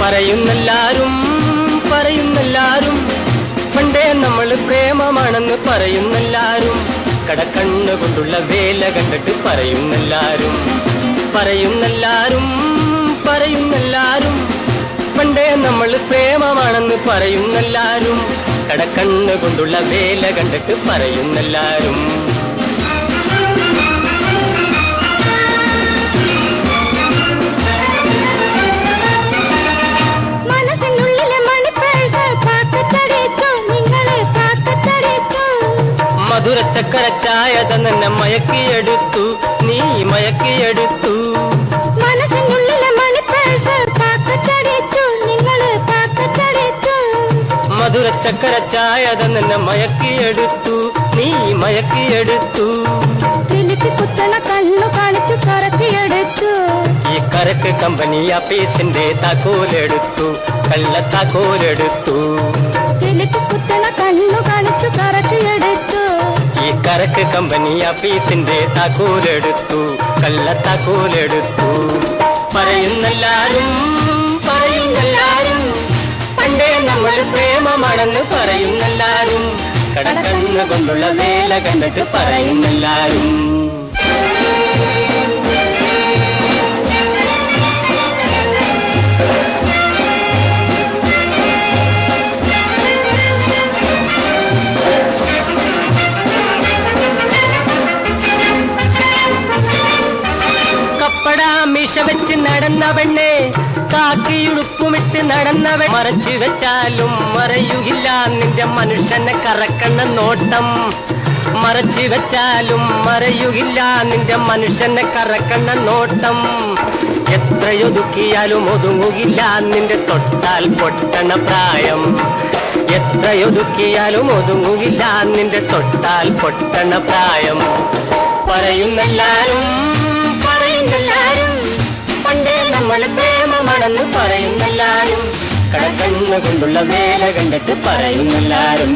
പറയുന്നെല്ലാരും പറയുന്നെല്ലാരും. പണ്ടേ നമ്മൾ പ്രേമമാണെന്ന് പറയുന്നെല്ലാരും. കടക്കണ്ണ് കൊണ്ടുള്ള വേല കണ്ടിട്ട് പറയുന്നെല്ലാരും. പറയുന്നെല്ലാരും പറയുന്നെല്ലാരും. പണ്ടേ നമ്മൾ പ്രേമമാണെന്ന് പറയുന്നെല്ലാരും. കട കൊണ്ടുള്ള വേല കണ്ടിട്ട് പറയുന്നെല്ലാരും. ചായത നിന്നെ മയക്കിയെടുത്തു നീ മയക്കിയെടുത്തു. മധുര ചക്കര ചായത നിന്നെ മയക്കിയെടുത്തു നീ മയക്കിയെടുത്തു. കുത്തണ കണ്ണു കാണിച്ചു കറക്കിയെടുത്തു. ഈ കരക്ക് കമ്പനി അപ്പീസിന്റെ താക്കോലെടുത്തു കള്ള താക്കോലെടുത്തു. കുത്തണ കണ്ണു കാണിച്ചു കറക്കിയെടുത്തു. ഈ കരക്ക് കമ്പനി ആഫീസിന്റെ താക്കോലെടുത്തു. കള്ള താക്കോലെടുത്തു. പറയുന്നെല്ലാരും പറയുന്നെല്ലാരും പണ്ടേ നമ്മൾ പ്രേമമാണെന്ന് പറയുന്നെല്ലാരും കടക്കുന്ന കൊണ്ടുള്ള വേല കണ്ടിട്ട് പറയുന്നെല്ലാരും. കപ്പട മിഷ വെച്ച് നടന്ന കാക്കിയുടുപ്പുമിട്ട് നടന്നവൻ മറച്ചു വെച്ചാലും മറയുകില്ല. നിന്റെ മനുഷ്യനെ കറക്കണ്ണ നോട്ടം മറച്ചു വെച്ചാലും മറയുകില്ല. നിന്റെ മനുഷ്യനെ കറക്കണ്ണ നോട്ടം എത്രയൊതുക്കിയാലും ഒതുങ്ങുകില്ല. നിന്റെ തൊട്ടാൽ പൊട്ടണ പ്രായം എത്രയൊതുക്കിയാലും ഒതുങ്ങുകില്ല. നിന്റെ തൊട്ടാൽ പൊട്ടണ പ്രായം പറയുന്നെല്ലാരും പ്രേമമാണെന്ന് പറയുന്നെല്ലാരും. കടക്കണ്ണ കൊണ്ടുള്ള വേല കണ്ടിട്ട് പറയുന്നെല്ലാരും.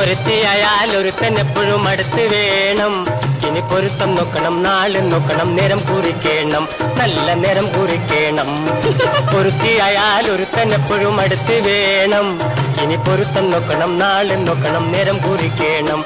ഒരുത്തിയായാൽ ഒരുത്തൻ എപ്പോഴും അടുത്ത് വേണം. ഇനി പൊരുത്തം നോക്കണം നാളെ നോക്കണം നേരം കുറിക്കണം നല്ല നേരം കുറിക്കണം. പൊരുത്തിയായാൽ ഒരുത്തൻ എപ്പോഴും അടുത്ത് വേണം. ഇനി പൊരുത്തം നോക്കണം നാളെ നോക്കണം നേരം കുറിക്കണം.